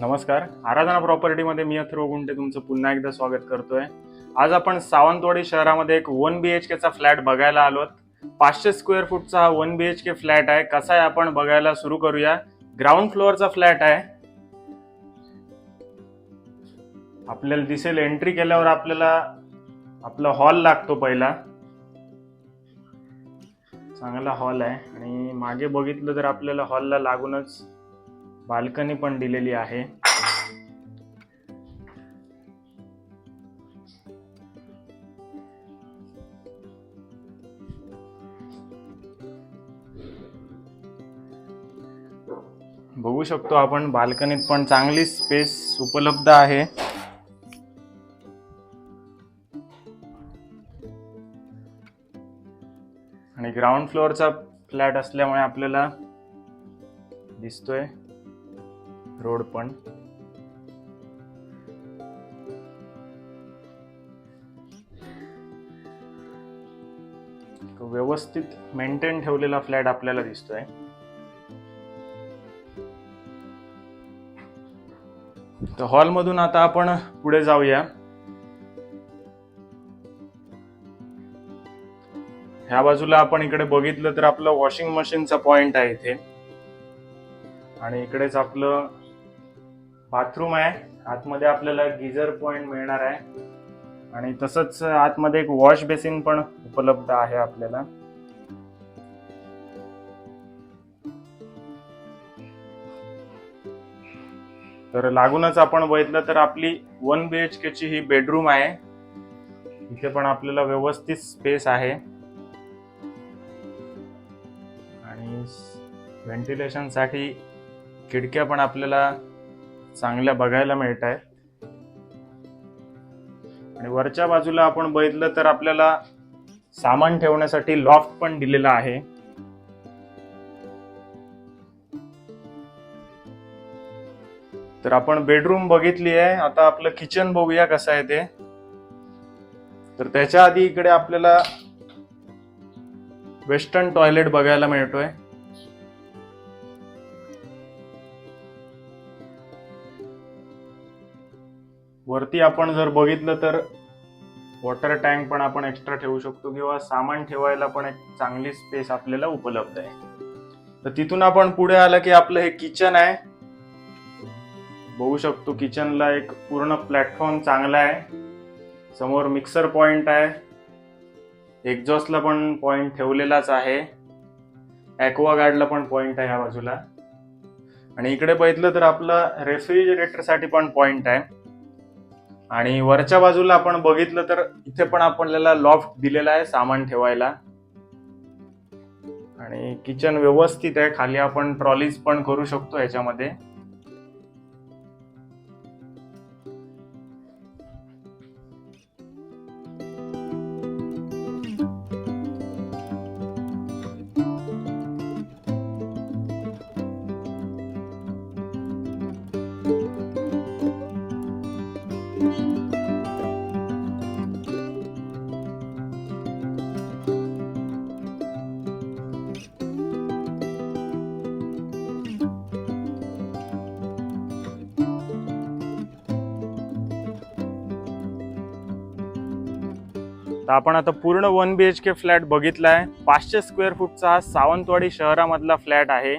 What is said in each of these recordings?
नमस्कार. आराधना प्रॉपर्टीमध्ये मी अथर्व गुंटे तुमचं पुन्हा एकदा स्वागत करतोय. आज आपण सावंतवाडी शहरामध्ये एक वन बी एच केचा फ्लॅट बघायला आलोत. पाचशे स्क्वेअर फूटचा हा one B H K flat आहे. कसा आहे आपण बघायला सुरू करूया. ग्राउंड फ्लोअरचा फ्लॅट आहे. आपल्याला दिसेल एंट्री केल्यावर आपल्याला आपला हॉल लागतो पहिला. चांगला हॉल आहे. आणि मागे बघितलं तर आपल्याला हॉलला लागूनच बाल्कनी पण दिलेली आहे. बघू शकतो आपण बाल्कनीत पण चांगली स्पेस उपलब्ध आहे. आणि ग्राउंड फ्लोअरचा फ्लॅट असल्यामुळे आपल्याला दिसतोय. रोड पण. व्यवस्थित मेंटेन ठेवलेला फ्लॅट आपल्याला दिसतोय. तर हॉलमधून आता आपण पुढे जाऊया. ह्या बाजूला आपण इकडे बघितलं तर आपलं वॉशिंग मशीनचा पॉइंट आहे इथे. आणि इकडेच आपलं बाथरूम आहे. आतमध्ये आपल्याला गिझर पॉइंट मिळणार आहे. आणि तसंच आतमध्ये एक वॉश बेसिन पण उपलब्ध आहे आपल्याला. तर लागूनच आपण बघितलं तर आपली वन बी एच के ची ही बेडरूम आहे. इथे पण आपल्याला व्यवस्थित स्पेस आहे. आणि व्हेंटिलेशनसाठी खिडक्या पण आपल्याला चांगल्या बघायला मिळत आहेत आणि वरच्या बाजूला आपण बघितलं तर आपल्याला सामान ठेवण्यासाठी लॉफ्ट पण दिलेला आहे. तर आपण बेडरूम बघितली आहे. आता आपलं किचन बघूया कसं आहे ते. तर त्याच्या आधी इकडे आपल्याला वेस्टर्न टॉयलेट बघायला मिळतोय. वरती आपण जर बघितलं तर वॉटर टँक पण आपण एक्स्ट्रा ठेवू शकतो किंवा सामान ठेवायला पण एक चांगली स्पेस आपल्याला उपलब्ध आहे. तर तिथून आपण पुढे आलं की आपलं हे किचन आहे. बघू शकतो किचनला एक पूर्ण प्लॅटफॉर्म चांगला आहे. समोर मिक्सर पॉइंट आहे. एक्झॉस्टला पण पॉइंट ठेवलेलाच आहे. ॲक्वा गार्डला पण पॉइंट आहे ह्या बाजूला. आणि इकडे बघितलं तर आपलं रेफ्रिजरेटरसाठी पण पॉइंट आहे. आणि वरच्या बाजूला आपण बघितलं तर इथे पण आपल्याला लॉफ्ट दिलेला आहे सामान ठेवायला. आणि किचन व्यवस्थित आहे खाली आपण ट्रॉलीज पण करू शकतो याच्यामध्ये. तर आपण आता पूर्ण one B H K flat बघितला आहे पाचशे स्क्वेअर फूटचा हा सावंतवाडी शहरामधला फ्लॅट आहे.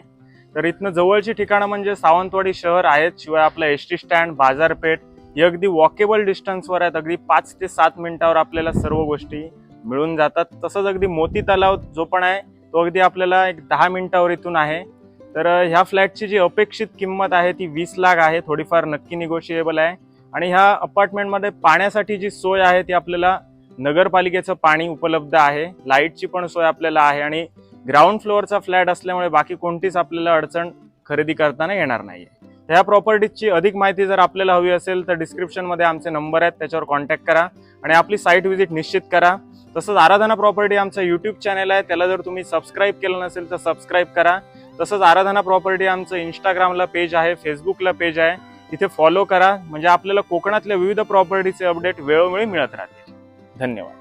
तर इथनं जवळची ठिकाणं म्हणजे सावंतवाडी शहर आहेत शिवाय आपलं एस टी स्टँड बाजारपेठ हे अगदी वॉकेबल डिस्टन्सवर आहेत. अगदी पाच ते सात मिनिटावर आपल्याला सर्व गोष्टी मिळून जातात. तसंच अगदी मोती तलाव जो पण आहे तो अगदी आपल्याला एक दहा मिनिटावर इथून आहे. तर ह्या फ्लॅटची जी अपेक्षित किंमत आहे ती वीस लाख आहे. थोडीफार नक्की निगोशिएबल आहे. आणि ह्या अपार्टमेंटमध्ये पाण्यासाठी जी सोय आहे ती आपल्याला नगरपालिकेचं पाणी उपलब्ध आहे लाईटची पण सोय आपल्याला आहे आणि ग्राउंड फ्लोअरचा फ्लॅट असल्यामुळे बाकी कोणतीच आपल्याला अडचण खरेदी करताना येणार नाही तर ह्या प्रॉपर्टीची अधिक माहिती जर आपल्याला हवी असेल तर डिस्क्रिप्शनमध्ये आमचे नंबर आहेत त्याच्यावर कॉन्टॅक्ट करा आणि आपली साईट व्हिजिट निश्चित करा. तसंच आराधना प्रॉपर्टी आमचं यूट्यूब चॅनल आहे त्याला जर तुम्ही सबस्क्राईब केलं नसेल तर सबस्क्राईब करा. तसंच आराधना प्रॉपर्टी आमचं इंस्टाग्रामला पेज आहे फेसबुकला पेज आहे तिथे फॉलो करा. म्हणजे आपल्याला कोकणातल्या विविध प्रॉपर्टीचे अपडेट वेळोवेळी मिळत राहतील. धन्यवाद.